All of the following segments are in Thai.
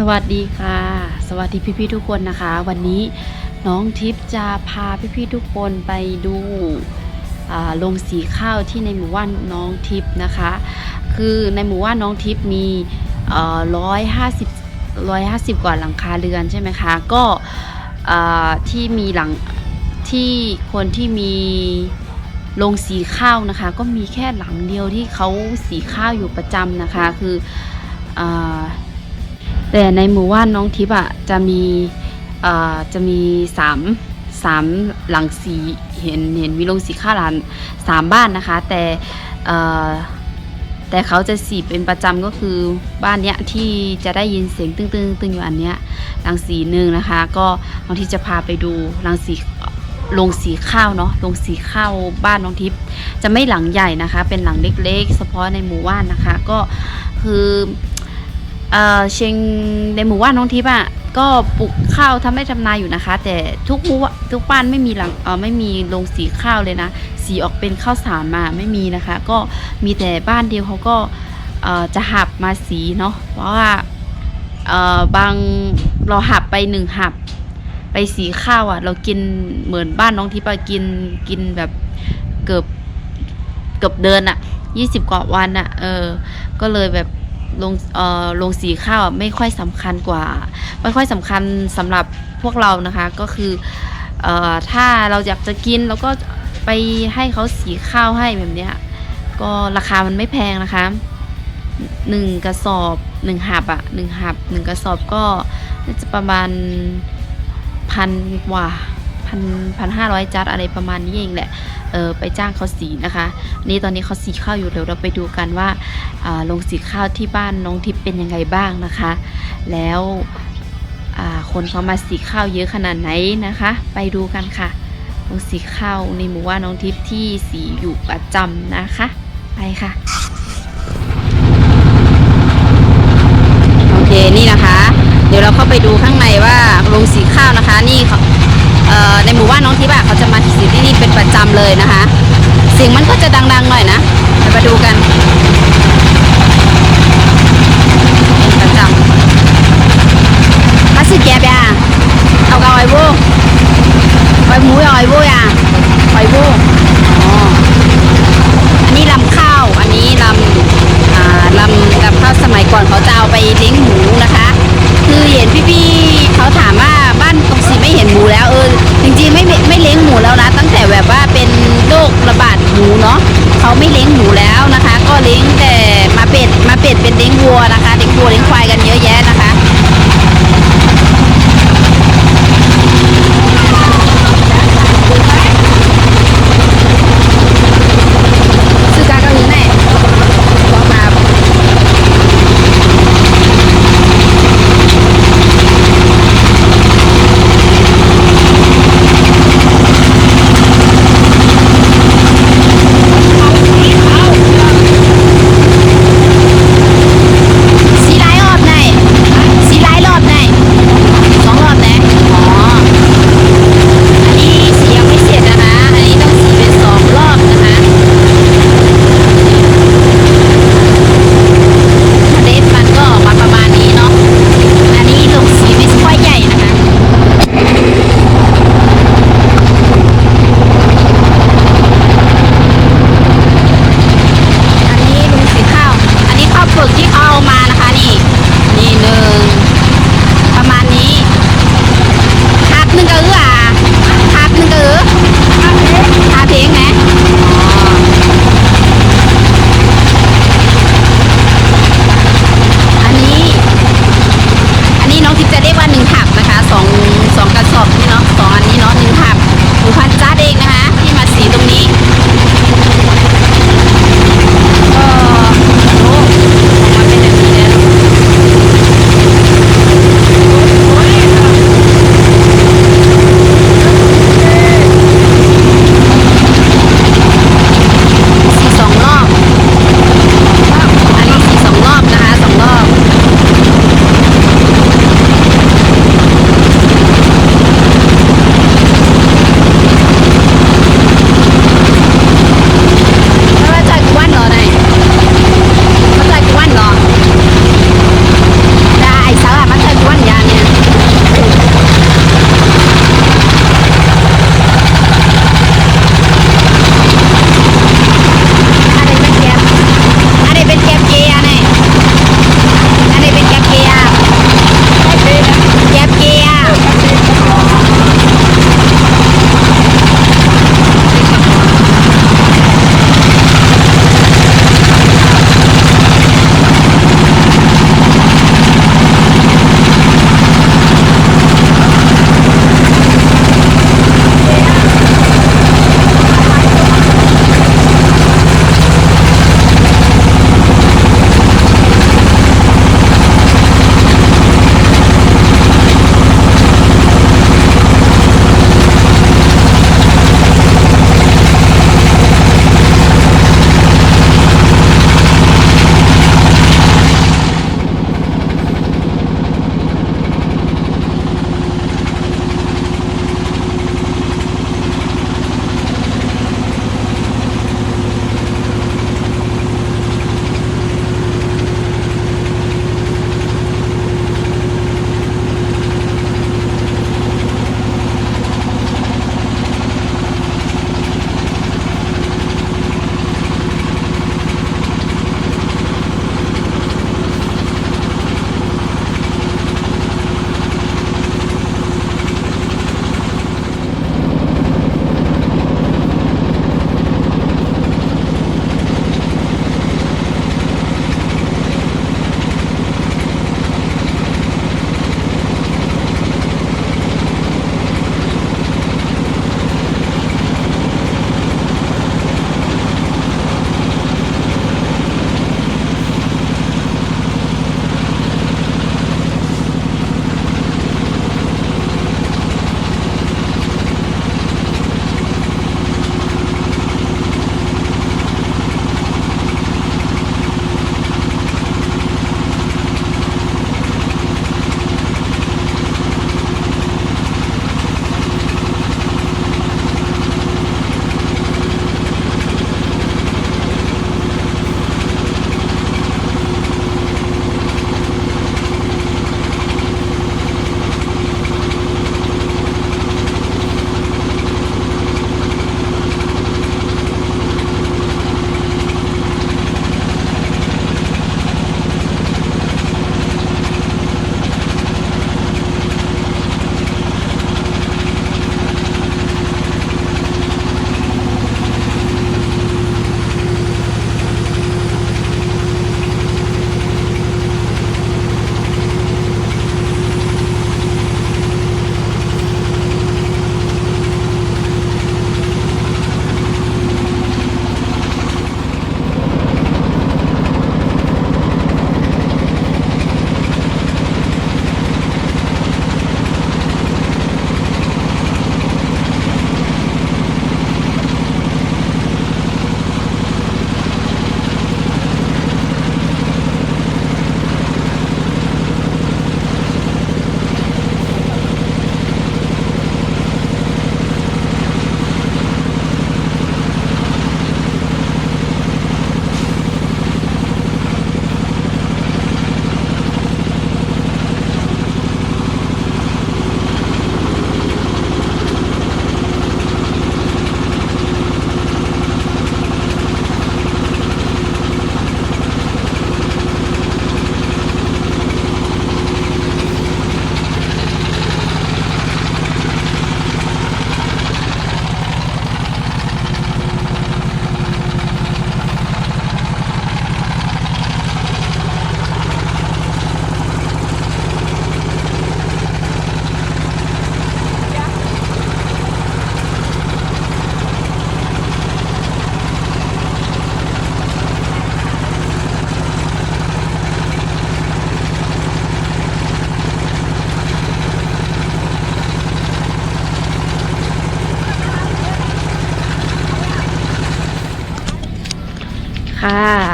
สวัสดีค่ะ สวัสดีพี่ๆทุกคนนะคะ วันนี้น้องทิพย์จะพาพี่ๆทุกคนไปดูอ่าโรงสีข้าวที่ในหมู่บ้านน้องทิพย์นะคะ คือในหมู่บ้านน้องทิพย์มีร้อยห้าสิบร้อยห้าสิบกว่าหลังคาเรือนใช่ไหมคะ ก็ที่มีหลังที่คนที่มีโรงสีข้าวนะคะ ก็มีแค่หลังเดียวที่เขาสีข้าวอยู่ประจำนะคะ คืออ แต่ในหมู่บ้านน้องทิพย์อะจะมีอ่าจะมีสามสามหลังสีเห็นเห็นมีโรงสีข้าวหลานสามบ้านนะคะ แต่เอ่อแต่เขาจะสีเป็นประจำก็คือบ้านเนี้ยที่จะได้ยินเสียงตึ้งตึงตึงอยู่อันเนี้ยหลังสีหนึ่งนะคะ ก็น้องทิพย์จะพาไปดูหลังสีโรงสีข้าวเนาะโรงสีข้าวบ้านน้องทิพย์จะไม่หลังใหญ่นะคะ เป็นหลังเล็กๆ เฉพาะในหมู่บ้านนะคะ ก็คือ เอ่อเชียงในหมู่บ้านน้องทิพย์อะก็ปลูกข้าวทำไร่ทำนาอยู่นะคะ แต่ทุกหมู่ทุกบ้านไม่มีหลังเออไม่มีโรงสีข้าวเลยนะ สีออกเป็นข้าวสารมาไม่มีนะคะ ก็มีแต่บ้านเดียวเขาก็เอ่อจะหับมาสีเนาะเพราะว่าเอ่อบางเราหับไปหนึ่งหับ ไปสีข้าวอะ เรากินเหมือนบ้านน้องทิพย์กินกินแบบเกือบเกือบเดือนอะยี่สิบกว่าวันอะเออก็เลยแบบ ลงเอ่อลงสีข้าวอะไม่ค่อยสำคัญกว่า ไม่ค่อยสำคัญสำหรับพวกเรานะคะก็คือเอ่อถ้าเราอยากจะกินเราก็ไปให้เขาสีข้าวให้แบบเนี้ยก็ราคามันไม่แพงนะคะหนึ่งกระสอบหนึ่งหับอะหนึ่งหับหนึ่งกระสอบก็น่าจะประมาณพันกว่า พันพันห้าร้อยจัดอะไรประมาณนี้เองแหละเออไปจ้างเขาสีนะคะ นี่ตอนนี้เขาสีข้าวอยู่เดี๋ยวเราไปดูกันว่าลงสีข้าวที่บ้านน้องทิพย์เป็นยังไงบ้างนะคะ แล้วคนเขามาสีข้าวเยอะขนาดไหนนะคะ ไปดูกันค่ะลงสีข้าวในหมู่ว่านน้องทิพย์ที่สีอยู่ประจำนะคะ ไปค่ะโอเคนี่นะคะ เดี๋ยวเราเข้าไปดูข้างในว่าโรงสีข้าวนะคะ นี่ ในหมู่บ้านน้องทิพย์เขาจะมาที่นี่เป็นประจำเลยนะคะ เสียงมันก็จะดังๆหน่อย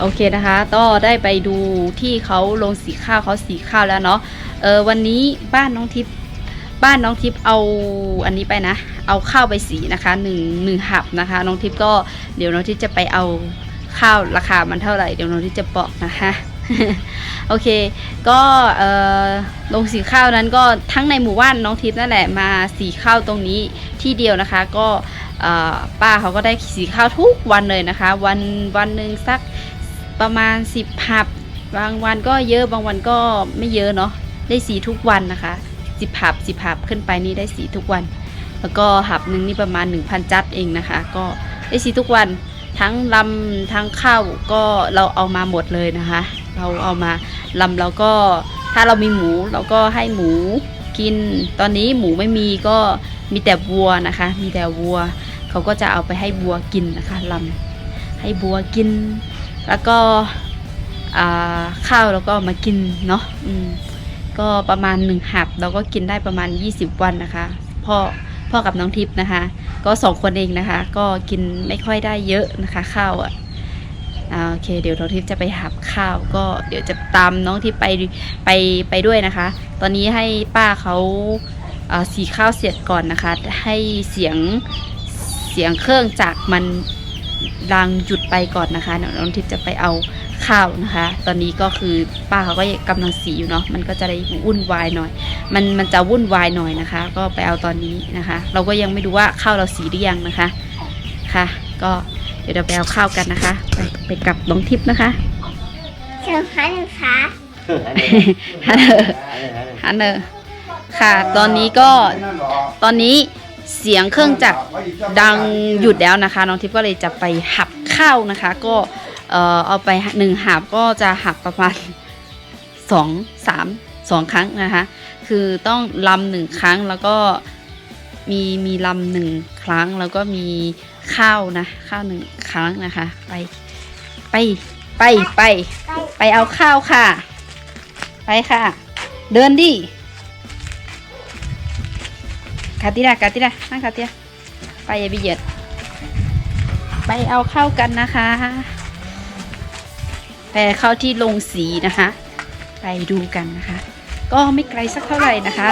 โอเคนะคะก็ได้ไปดูที่เขาลงสีข้าวเขาสีข้าวแล้วเนาะเออวันนี้บ้านน้องทิพย์บ้านน้องทิพย์เอาอันนี้ไปนะ เอาข้าวไปสีนะคะหนึ่งหนึ่งหับนะคะ น้องทิพย์ก็เดี๋ยวน้องทิพย์จะไปเอาข้าวราคามันเท่าไหร่เดี๋ยวน้องทิพย์จะบอกนะคะโอเค ก็เออลงสีข้าวนั้นก็ทั้งในหมู่บ้านน้องทิพย์นั่นแหละมาสีข้าวตรงนี้ที่เดียวนะคะ ก็ป้าเขาก็ได้สีข้าวทุกวันเลยนะคะ วันวันหนึ่งสัก ประมาณ 10หับบางวันก็เยอะบางวันก็ไม่เยอะเนาะได้สีทุกวันนะคะ10หับ10หับขึ้นไปนี่ได้สีทุกวัน แล้วก็หับหนึ่งนี่ประมาณ 1,000 จัดเองนะคะ ก็ได้สีทุกวันทั้งลำทั้งข้าวก็เราเอามาหมดเลยนะคะ เราเอามาลำเราก็ถ้าเรามีหมูเราก็ให้หมูกิน ตอนนี้หมูไม่มีก็มีแต่วัวนะคะ มีแต่วัว เขาก็จะเอาไปให้วัวกินนะคะลำให้วัวกิน แล้วก็ข้าวเราก็มากินเนาะก็ประมาณหนึ่งหับเราก็กินได้ประมาณ 20 วันนะคะพ่อพ่อกับน้องทิพย์นะคะ ก็สองคนเองนะคะ ก็กินไม่ค่อยได้เยอะนะคะ ข้าวอะ่ะโอเค เดี๋ยวน้องทิพย์จะไปหับข้าว ก็เดี๋ยวจะตามน้องทิพย์ไปไปไปด้วยนะคะ ตอนนี้ให้ป้าเขาสีข้าวเสร็จก่อนนะคะ ให้เสียงเสียงเครื่องจักมัน ดังหยุดไปก่อนนะคะเดี๋ยวน้องทิพย์จะไปเอาข้าวนะคะ ตอนนี้ก็คือป้าเขาก็กำลังสีอยู่เนาะมันก็จะได้วุ่นวายหน่อย มันมันจะวุ่นวายหน่อยนะคะ ก็ไปเอาตอนนี้นะคะ เราก็ยังไม่รู้ว่าข้าวเราสีหรือยังนะคะค่ะ ก็เดี๋ยวเราไปเอาข้าวกันนะคะ ไปไปกับน้องทิพย์นะคะเชิญค่ะหนึ่งค่ะฮันเนอร์ฮันเนอร์ค่ะ ตอนนี้ก็ตอนนี้ เสียงเครื่องจักรดังหยุดแล้วนะคะ น้องทิพย์ก็เลยจะไปหับข้าวนะคะ ก็เอ่อเอาไปหนึ่งหับก็จะหับประมาณสองสามสองครั้งนะคะ คือต้องลำหนึ่งครั้งแล้วก็มีมีลำหนึ่งครั้งแล้วก็มีข้าวนะข้าวหนึ่งครั้งนะคะ ไปไปไปไปไปเอาข้าวค่ะ ไปค่ะ เดินดิ คาติดากาติดานั่งคาติดาไปอย่าไปเหยียด ไปเอาข้าวกันนะคะไปเข้าที่ลงสีนะคะ ไปดูกันนะคะ ก็ไม่ไกลสักเท่าไหร่นะคะ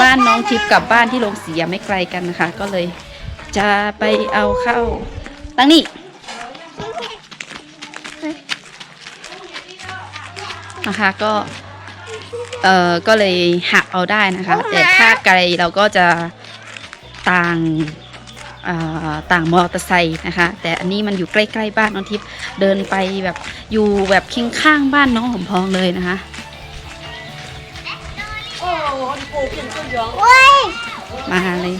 บ้านน้องทิพย์กับบ้านที่ลงสีอะไม่ไกลกันนะคะ ก็เลยจะไปเอาเข้าตั้งนี่นะคะก็เอ่อก็เลยหักเอาได้นะคะ แต่ถ้าไกลเราก็จะ ต่างอ่อต่างมอเตอร์ไซค์นะคะ แต่อันนี้มันอยู่ใกล้ๆบ้านน้องทิพย์เดินไปแบบอยู่แบบเคียงข้างบ้านน้องหอมพองเลยนะคะมาเลย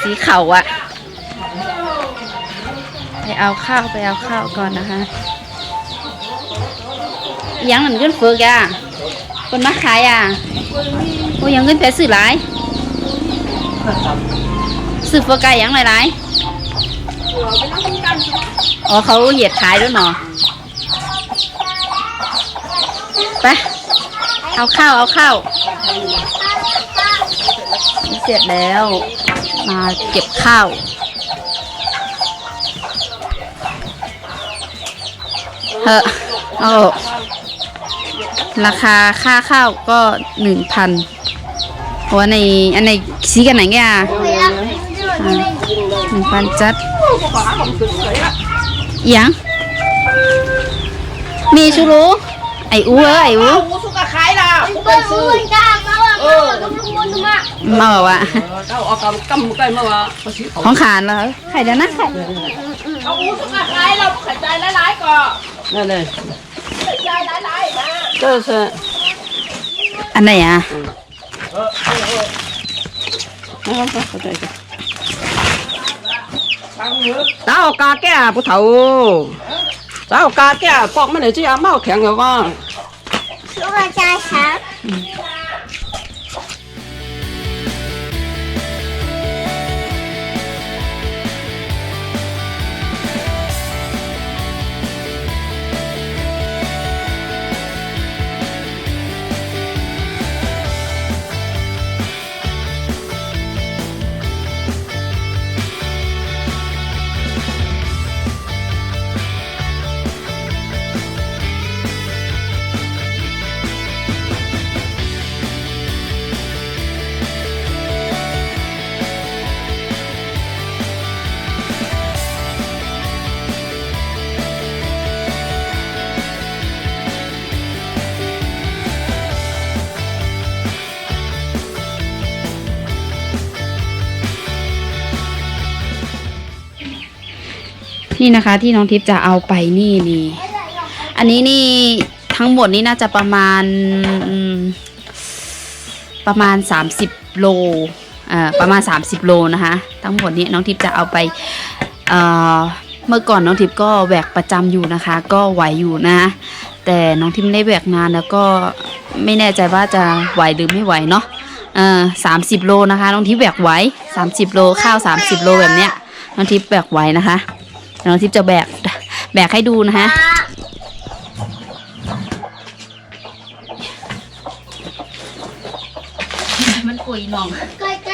สีเขาอะไปเอาข้าวไปเอาข้าวก่อนนะคะยังมันขึ้นเฟือกอะคนมาขายอะโอ้ยังขึ้นแต่สื่อหลาย สื่อเฟือกไก่ยังหลายๆอ๋อเขาเหยียดขายด้วยเนาะไปเอาข้าวเอาข้าวเสร็จแล้ว มาเก็บข้าวเฮ้อเอาราคาค่าข้าวก็หนึ่งพัน โอ้อันในอันในสีกันไหนแกอะหนึ่งพันจัดอิหยังมีชูรู้ไอ้อูเออไอ้อูอูสุกะขายล่ะกูเปิไปดซื้ออุ้ยจ้ามาว่ามาว่าต้องลุกมุนมามาบอกว่าเจ้าเอากำกำไก่มาว่าภาษีเขาของขานแล้วไข่เดี๋ยวนะไข่เอาอูสุกะขายเราขายใจหลายๆก่อนนั่นเลยขายใจหลายๆนะเจ้าเสอันไหนอะ เข้าใจจ้ะเจ้ากาแก่ผู้เฒ่าเจ้ากาแก่ปอกมันเลยจะยาเมาแข็งเหรอวะลูกกระจายค่ะ นี่นะคะที่น้องทิพย์จะเอาไปนี่นี่ อันนี้นี่ทั้งหมดนี่น่าจะประมาณประมาณ 30 โลอ่าประมาณ 30 โลนะคะ ทั้งหมดนี้น้องทิพย์จะเอาไปเมื่อก่อนน้องทิพย์ก็แบกประจำอยู่นะคะ ก็ไหวอยู่นะ แต่น้องทิพย์ไม่ได้แบกนานแล้วก็ไม่แน่ใจว่าจะไหวหรือไม่ไหวเนาะเออสามสิบโลนะคะ น้องทิพย์แบกไหว30โลข้าว30โลแบบเนี้ยน้องทิพย์แบกไหวนะคะ น้องทิพย์จะแบกแบกให้ดูนะคะมันกุยน้องไก่ไ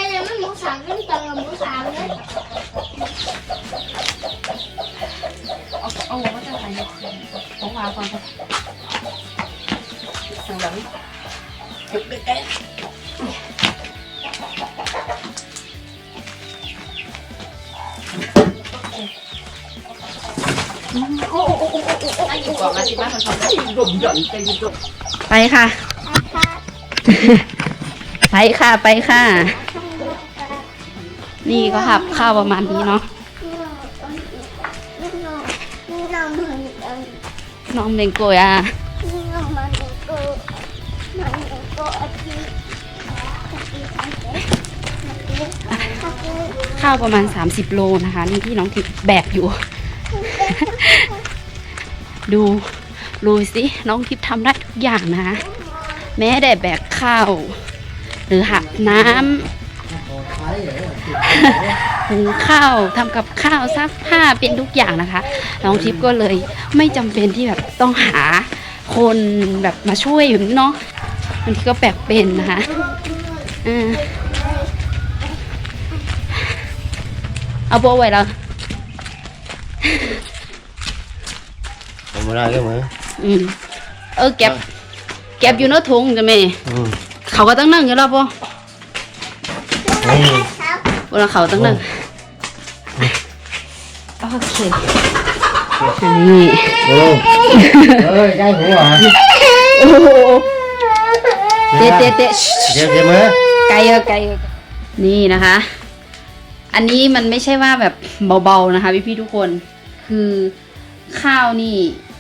ไปค่ะ ไปค่ะไปค่ะ นี่ก็หับข้าวประมาณนี้เนาะน้องเดงโกยอะข้าวประมาณ 30 โลนะคะนี่ที่น้องทิพย์แบกอยู่ ดู ดูสิน้องทิพย์ทำได้ทุกอย่างนะคะแม้แต่แบกข้าว หรือหักน้ำหุงข้าวทำกับข้าวซักผ้าเป็นทุกอย่างนะคะ น้องทิพย์ก็เลยไม่จำเป็นที่แบบต้องหาคนแบบมาช่วยอยู่เนาะบางทีก็แบกเป็นนะคะเอเอาโบไว้แล้ว Không ra cái mà อืมเออเก็บเก็บอยู่ในถุงจ้ะแม่ ừ. เขาก็ต้องนั่งอยู่แล้วปะ Ừ. เวลาเขาต้องนั่งโอเคอันนี้ Ừ. ơi cái hũ à โอ้โหเตะเตะเตะ Kìa kìa má ไกลเออไกลเออนี่นะคะ อันนี้มันไม่ใช่ว่าแบบเบาๆนะคะพี่พี่ๆทุกคน คือข้าวนี่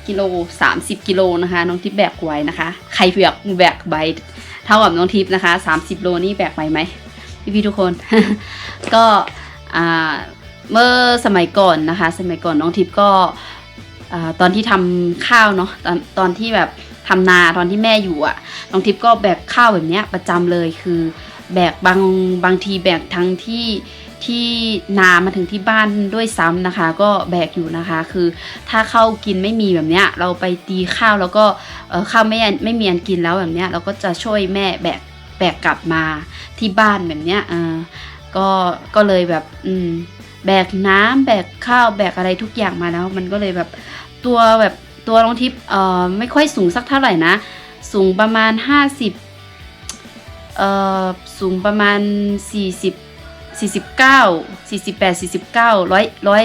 กิโลสามสิบกิโลนะคะ น้องทิพย์แบกไว้นะคะ ใครแบกแบกใบเท่ากับน้องทิพย์นะคะสามสิบโลนี่แบกไหวไหมพี่พี่ๆทุกคน ก็เมื่อสมัยก่อนนะคะ สมัยก่อนน้องทิพย์ก็ตอนที่ทำข้าวเนาะตอนตอนที่แบบทำนาตอนที่แม่อยู่อะ่ะน้องทิพย์ก็แบกข้าวแบบเนี้ยประจำเลยคือ แบกบางบางทีแบกทั้งที่ ที่นามาถึงที่บ้านด้วยซ้ำนะคะ ก็แบกอยู่นะคะ คือถ้าเข้ากินไม่มีแบบเนี้ยเราไปตีข้าวแล้วก็ข้าวไม่ไม่มีอันกินแล้วแบบเนี้ยเราก็จะช่วยแม่แบกแบกกลับมาที่บ้านแบบเนี้ยเออก็ก็เลยแบบอืมแบกน้ำแบกข้าวแบกอะไรทุกอย่างมาแล้ว มันก็เลยแบบตัวแบบตัวน้องทิพย์เอ่อไม่ค่อยสูงสักเท่าไหร่นะ สูงประมาณ 50เอ่อสูงประมาณ 40 49 48 49ร้อยร้อย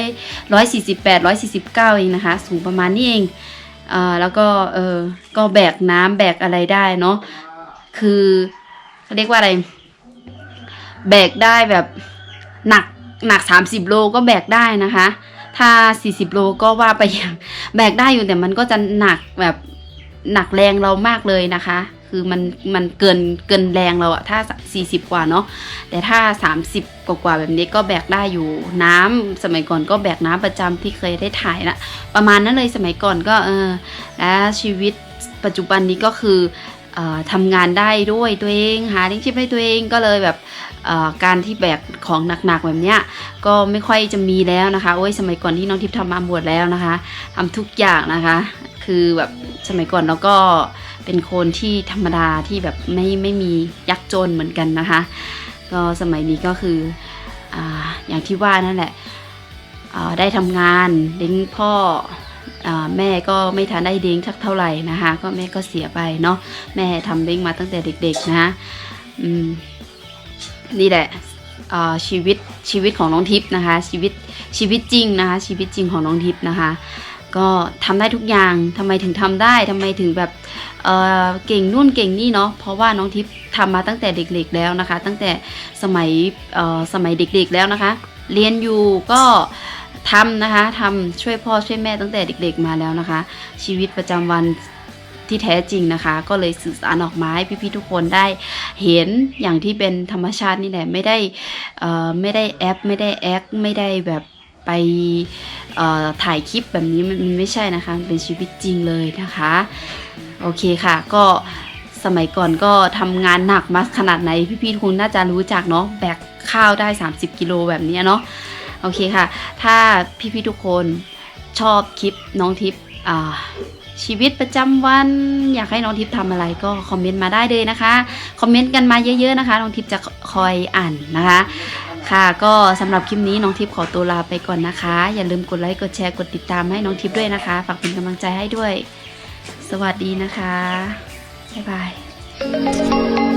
ร้อยสี่สิบแปดร้อยสี่สิบเก้าเองนะคะ สูงประมาณนี้เองเอ่อแล้วก็เออก็แบกน้ำแบกอะไรได้เนาะคือเขาเรียกว่าอะไร แบกได้แบบหนักหนัก 30 โลก็แบกได้นะคะ ถ้า 40 โลก็ว่าไปอย่างแบกได้อยู่แต่มันก็จะหนักแบบหนักแรงเรามากเลยนะคะ คือมันมันเกินเกินแรงเราอะถ้า 40 กว่าเนาะแต่ถ้า 30 กว่ากว่าแบบนี้ก็แบกได้อยู่น้ำสมัยก่อนก็แบกน้ำประจำที่เคยได้ถ่ายนะประมาณนั้นเลยสมัยก่อนก็เออและชีวิตปัจจุบันนี้ก็คือออทำงานได้ด้วยตัวเองหาเลี้ยงชีพให้ตัวเองก็เลยแบบ การที่แบกของหนักๆแบบเนี้ยก็ไม่ค่อยจะมีแล้วนะคะโอ้ยสมัยก่อนที่น้องทิพย์ทำมาบวชแล้วนะคะทำทุกอย่างนะคะ คือแบบสมัยก่อนเราก็เป็นคนที่ธรรมดาที่แบบไม่ไม่มียักษ์จนเหมือนกันนะคะ ก็สมัยนี้ก็คือออย่างที่ว่านั่นแหละได้ทำงานเลี้ยงพ่ออแม่ก็ไม่ทันได้เลี้ยงสักเท่าไหร่นะคะ ก็แม่ก็เสียไปเนาะแม่ทำเลี้ยงมาตั้งแต่เด็กๆนะอืม นี่แหละชีวิตชีวิตของน้องทิพย์นะคะ ชีวิตชีวิตจริงนะคะ ชีวิตจริงของน้องทิพย์นะคะ ก็ทำได้ทุกอย่างทำไมถึงทำได้ทำไมถึงแบบเเก่งนู่นเก่งนี่เนาะเพราะว่าน้องทิพย์ทำมาตั้งแต่เด็กๆแล้วนะคะ ตั้งแต่สมัยสมัยเด็กๆแล้วนะคะ เรียนอยู่ก็ททำนะคะทำช่วยพ่อช่วยแม่ตั้งแต่เด็ก ๆมาแล้วนะคะ ชีวิตประจำวัน ที่แท้จริงนะคะ ก็เลยสื่อสารออกมาให้พี่ๆทุกคนได้เห็นอย่างที่เป็นธรรมชาตินี่แหละไม่ได้ไม่ได้แอปไม่ได้แอคไม่ได้แบบไปถ่ายคลิปแบบนี้มันไม่ใช่นะคะเป็นชีวิตจริงเลยนะคะโอเคค่ะ ก็สมัยก่อนก็ทำงานหนักมาขนาดไหนพี่ๆคงน่าจะรู้จักเนาะแบกข้าวได้ 30 กิโลแบบนี้เนาะโอเคค่ะ ถ้าพี่ๆทุกคนชอบคลิปน้องทิพย์อ่า ชีวิตประจำวัน อยากให้น้องทิพย์ทำอะไรก็คอมเมนต์มาได้เลยนะคะ คอมเมนต์กันมาเยอะๆนะคะ น้องทิพย์จะคอยอ่านนะคะ ค่ะ ก็สำหรับคลิปนี้น้องทิพย์ขอตัวลาไปก่อนนะคะ อย่าลืมกดไลค์ กดแชร์ กดติดตามให้น้องทิพย์ด้วยนะคะ ฝากเป็นกำลังใจให้ด้วย สวัสดีนะคะ บ๊ายบาย